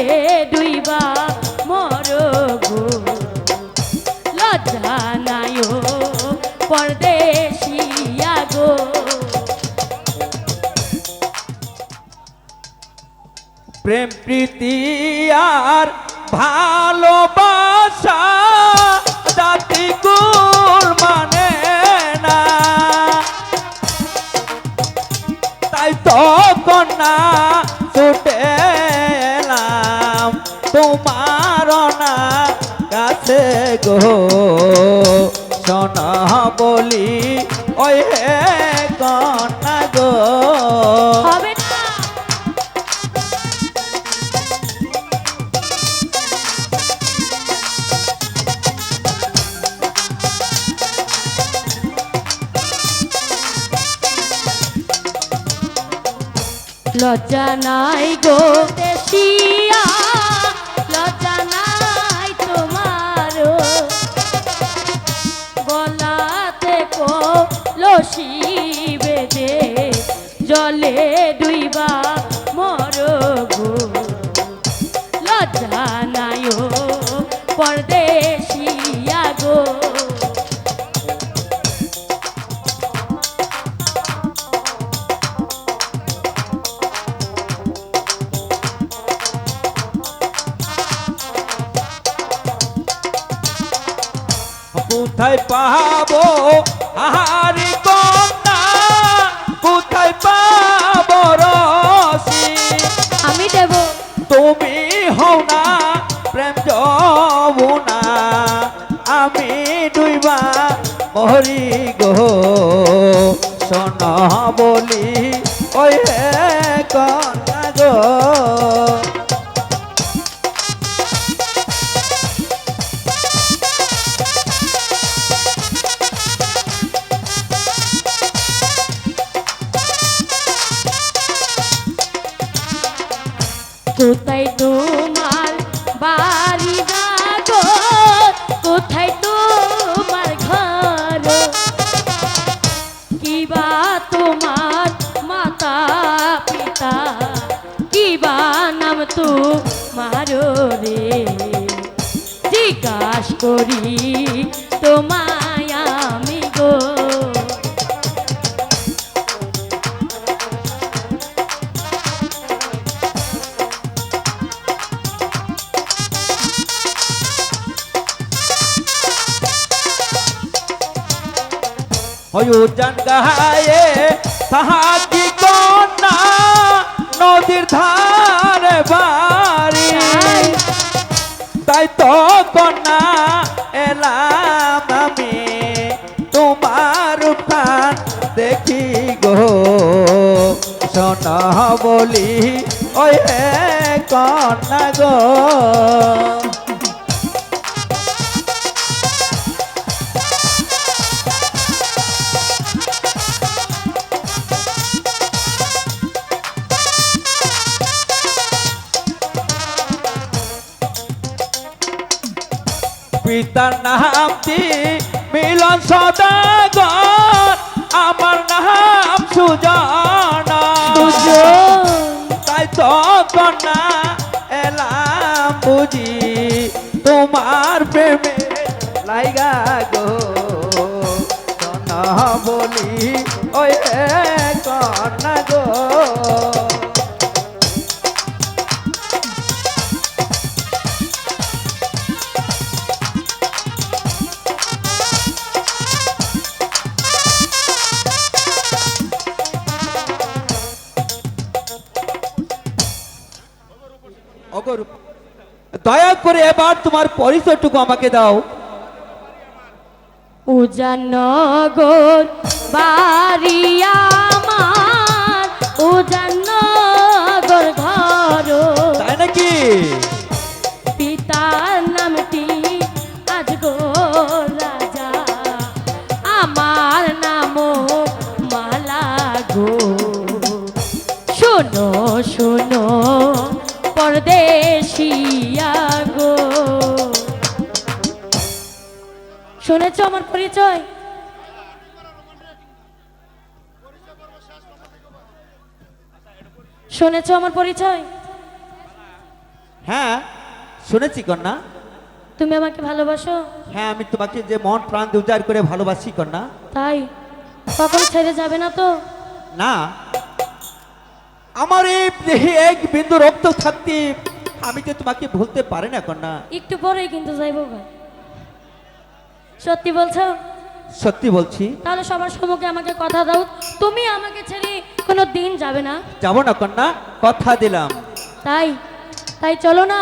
ডুবে ডুইবা মর গো লজ্জা নাই পরদেশিয়া গো। প্রেম প্রীতি আর ভালোবাসা তোমার কাছে গো। শোনা বলি ওই হে গো। লজ্জা নাই গো দেশিয়া। কোথায় পাবো? আহারি কন্যা কোথায় পাবো রসি? আমি দেব। তুমি হও না প্রেম যমুনা আমি ডুইবা মরি গো। শোন বলি ওই হে কন্যা গো। কোথায় তোমার বাড়ি কোথায় তোমার তোমার মাতা পিতা? নাম তো মারো রে? জিজ্ঞাস করি তোমায় হয়ুজান গায়ে সাহায্য কন্যা নদীর ধারে বাড়ি। তাই তো কন্যা এলাম আমি, তোমার উঠান দেখি গো। শোনা বলি, ওই কন্যা গো। পিতার নামটি মিলন সদাগর আমার নাম সুজানা। তাই তো কন্যা এলাম বুঝি তোমার প্রেমে লাইগা গো। দয়া করে এবার তোমার পরিচয়টুকু আমাকে দাও। উজানগর বাড়ি শুনেছ আমার পরিচয়? শুনেছ আমার পরিচয়? হ্যাঁ শুনেছি কন্যা। তুমি আমাকে ভালোবাসো? হ্যাঁ আমি তোমাকে যে মন প্রাণ দিয়ে উজাড় করে ভালোবাসি কন্যা। তাই? কখন ছেড়ে যাবে না তো? না। আমার এই দেহে এক বিন্দু রক্ত থাকতে আমি তো তোমাকে ভুলতে পারি না কন্যা। একটু পরেই কিন্তু যাইবো গা। সত্যি বলছো? সত্যি বলছি। তাহলে সবার সম্মুখে আমাকে কথা দাও। তুমি আমাকে ছেড়ে কোনো দিন যাবে না। যাব না কন্যা কথা দিলাম। তাই তাই চলো না।